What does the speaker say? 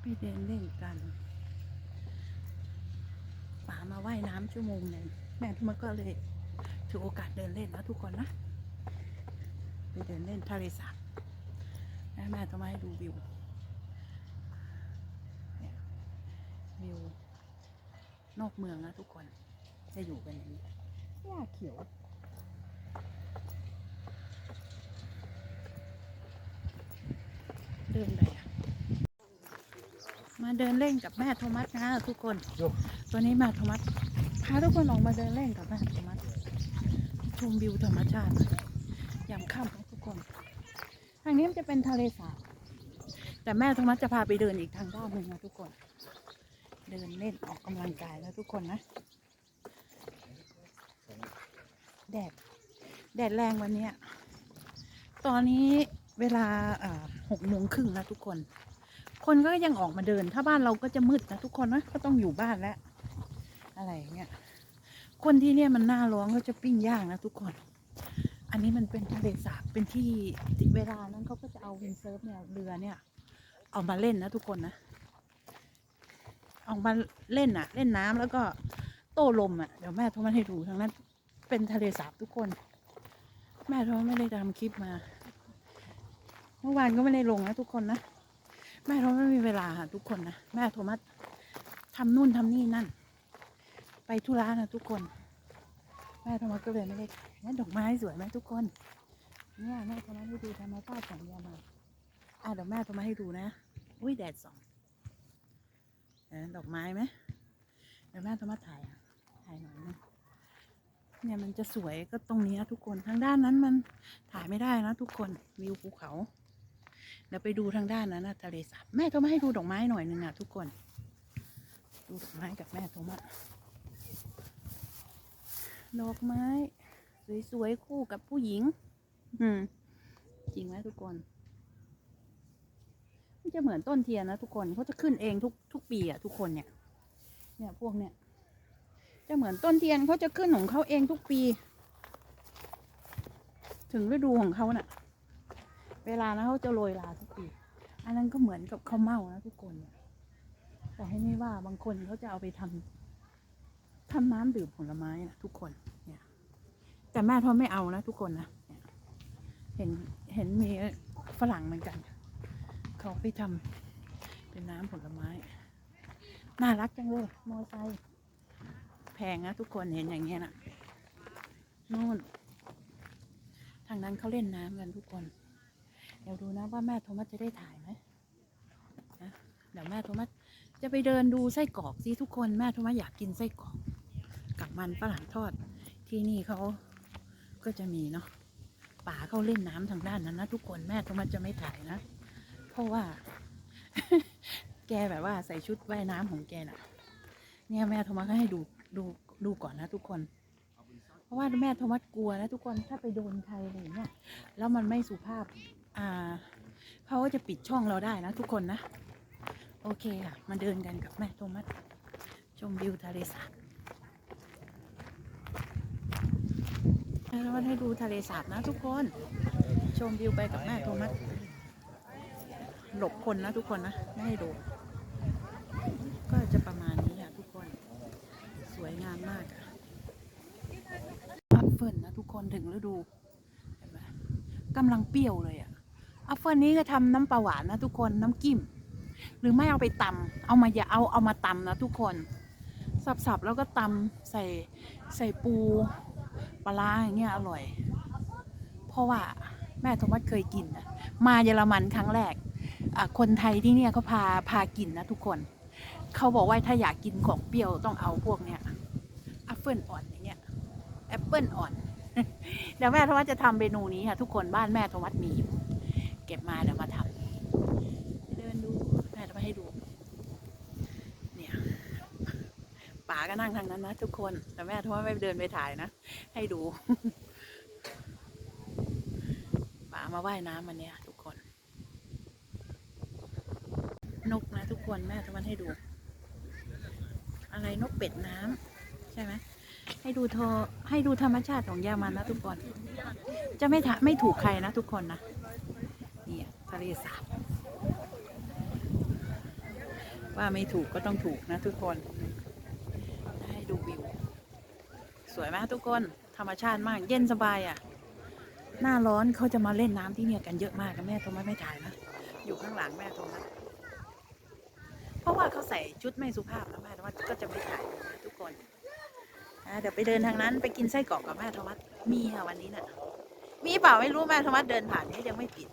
ไปเดินเล่นกันป๋ามาว่ายน้ำชั่วโมงหนึ่งแม่ทุกมันก็เลยถือโอกาสเดินเล่นนะทุกคนนะ ไปเดินเล่นทะเลสาบแม่แม่ทำไมาให้ดูวิววิวนอกเมืองนะทุกคน จะอยู่กันอย่างนี้หญ้าเขียวเดินไป มาเดินเล่นกับแม่โทมัสนะทุกคน ตัวนี้แม่โทมัสพาทุกคนออกมาเดินเล่นกับแม่โทมัสชมวิวธรรมชาติยามค่ำนะทุกคน ทางนี้มันจะเป็นทะเลสาบแต่แม่โทมัสจะพาไปเดินอีกทางด้านหนึ่งนะทุกคน เดินเล่นออกกำลังกายแล้วทุกคนนะแดดแดดแรงวันเนี้ยตอนนี้เวลาหกโมงครึ่งแล้วทุกคน คนก็ยังออกมาเดิน ถ้าบ้านเราก็จะมืดนะทุกคนนะก็ต้องอยู่บ้านแล้ว อะไรเงี้ยคนที่เนี่ยมันหน้าร้อนก็จะปิ้งย่างนะทุกคน อันนี้มันเป็นทะเลสาบเป็นที่เวลานั้นเขาก็จะเอาวินเซิร์ฟเนี่ยเรือเนี่ย เอามาเล่นนะทุกคนนะเอามาเล่นอะเล่นน้ำแล้วก็โต้ลมอะเดี๋ยวแม่โทรมาให้ดูทางนั้น เป็นทะเลสาบทุกคน แม่โทรไม่ได้ทำคลิปมา เมื่อวานก็ไม่ได้ลงนะทุกคนนะ แม่โทรไม่มีเวลาค่ะทุกคนนะ แม่โทรมาทำนู่นทำนี่นั่น ไปธุระนะทุกคน แม่โทรมาก็เลยไม่ได้นั่นดอกไม้สวยไหมทุกคน เนี่ยแม่โทรมาให้ดูธรรมชาติของยามาอะเดี๋ยวแม่โทรมาให้ดูนะ อุ้ยแดดส่องดอกไม้ไหมเดี๋ยวแม่โทรมาถ่ายถ่ายหน่อยนะเนี่ยมันจะสวยก็ตรงนี้นะทุกคนทางด้านนั้นมันถ่ายไม่ได้นะทุกคนวิวภูเขา เดี๋ยวไปดูทางด้านนั้นนะทะเลสาบแม่โทรมาให้ดูดอกไม้หน่อยหนึ่งอะทุกคน ดูดอกไม้กับแม่โทรมาดอกไม้ สวยๆคู่กับผู้หญิง อืม จริงไหมทุกคนมันจะเหมือนต้นเทียนนะทุกคนเขาจะขึ้นเองทุกทุกปีอะทุกคนเนี่ย เนี่ยพวกเนี่ย จะเหมือนต้นเทียนเขาจะขึ้นของเขาเองทุกปี ถึงฤดูของเขาน่ะ เวลานะเขาจะโรยลาทุกปีอันนั้นก็เหมือนกับข้าวเม่านะทุกคนเนี่ยแต่ให้ไม่ว่าบางคนเขาจะเอาไปทำทำน้ำดื่มผลไม้นะทุกคนเนี่ย แต่แม่เขาไม่เอานะทุกคนนะเห็นเห็นมีฝรั่งเหมือนกัน เขาไปทำเป็นน้ำผลไม้ น่ารักจังเลยมอไซค์แพงนะทุกคนเห็นอย่างเงี้ยนะนู่น ทางนั้นเขาเล่นน้ำกันทุกคน เดี๋ยวดูนะว่าแม่โทมัสจะได้ถ่ายไหมนะเดี๋ยวแม่โทมัสจะไปเดินดูไส้กรอกสิทุกคนแม่โทมัสอยากกินไส้กรอกกับมันฝรั่งทอดที่นี่เขาก็จะมีเนาะป่าเขาเล่นน้ำทางด้านนั้นนะทุกคนแม่โทมัสจะไม่ถ่ายนะ เพราะว่า แกแบบว่าใส่ชุดว่ายน้ำของแกน่ะ เนี่ยแม่โทมัสก็ให้ดูดูดูก่อนนะทุกคน เพราะว่าแม่โทมัสกลัวนะทุกคนถ้าไปโดนใครอะไรเงี้ยแล้วมันไม่สุภาพ อ่าเขาก็จะปิดช่องเราได้นะทุกคนนะ โอเคค่ะ มาเดินกันกับแม่โทมัสชมวิวทะเลสาบแล้วให้ดูทะเลสาบนะทุกคน ชมวิวไปกับแม่โทมัสหลบคนนะทุกคนนะไม่ให้ดู ก็จะประมาณนี้ค่ะทุกคน สวยงามมากอะอัพเฟิลนะทุกคนถึงฤดูเห็นไหมกำลังเปรี้ยวเลยอะ อัพเฟิลนี้ก็ทำน้ำปลาหวานนะทุกคนน้ำกิ้ม หรือไม่เอาไปตำเอามาอย่าเอาเอามาตำนะทุกคน สับๆแล้วก็ตำใส่ใส่ปูปลาร้าอย่างเงี้ยอร่อย เพราะว่าแม่โทมัสเคยกินนะมาเยอรมันครั้งแรกคนไทยที่เนี่ยเขาพาพากินนะทุกคน เขาบอกว่าถ้าอยากกินของเปรี้ยวต้องเอาพวกเนี้ยแอปเปิลอ่อนอย่างเงี้ยแอปเปิลอ่อนเดี๋ยวแม่ธวัฒจะทำเมนูนี้ค่ะทุกคนบ้านแม่ธวัฒมีอยู่ เก็บมาเดี๋ยวมาทำเดินดูแม่จะไปให้ดู เนี่ยป๋าก็นั่งทางนั้นนะทุกคน แต่แม่ธวัฒไม่เดินไปถ่ายนะ ให้ดูป๋ามาว่ายน้ำมันเนี่ยทุกคน นกนะทุกคนแม่ทวันให้ดู อะไรนกเป็ดน้ำใช่ไหมให้ดูโทรให้ดูธรรมชาติของยามันนะทุกคน จะไม่ถไม่ถูกใครนะทุกคนนะ ทะเลสาบว่าไม่ถูกก็ต้องถูกนะทุกคน ให้ดูวิว สวยไหมทุกคน ธรรมชาติมาก เย็นสบายอะ่ะ หน้าร้อนเขาจะมาเล่นน้ำที่เนี่ยกันเยอะมากนะแม่โทมัสไม่ถ่ายนะ อยู่ข้างหลังแม่โทมัสเพราะว่าเขาใส่ชุดไม่สุภาพนะแม่โทมัสก็จะไม่ถ่ายนะทุกคนเดี๋ยวไปเดินทางนั้นไปกินไส้กรอกกับแม่โทมัสมีค่ะวันนี้น่ะมีเปล่าไม่รู้แม่โทมัสเดินผ่านนี้ยังไม่ปิด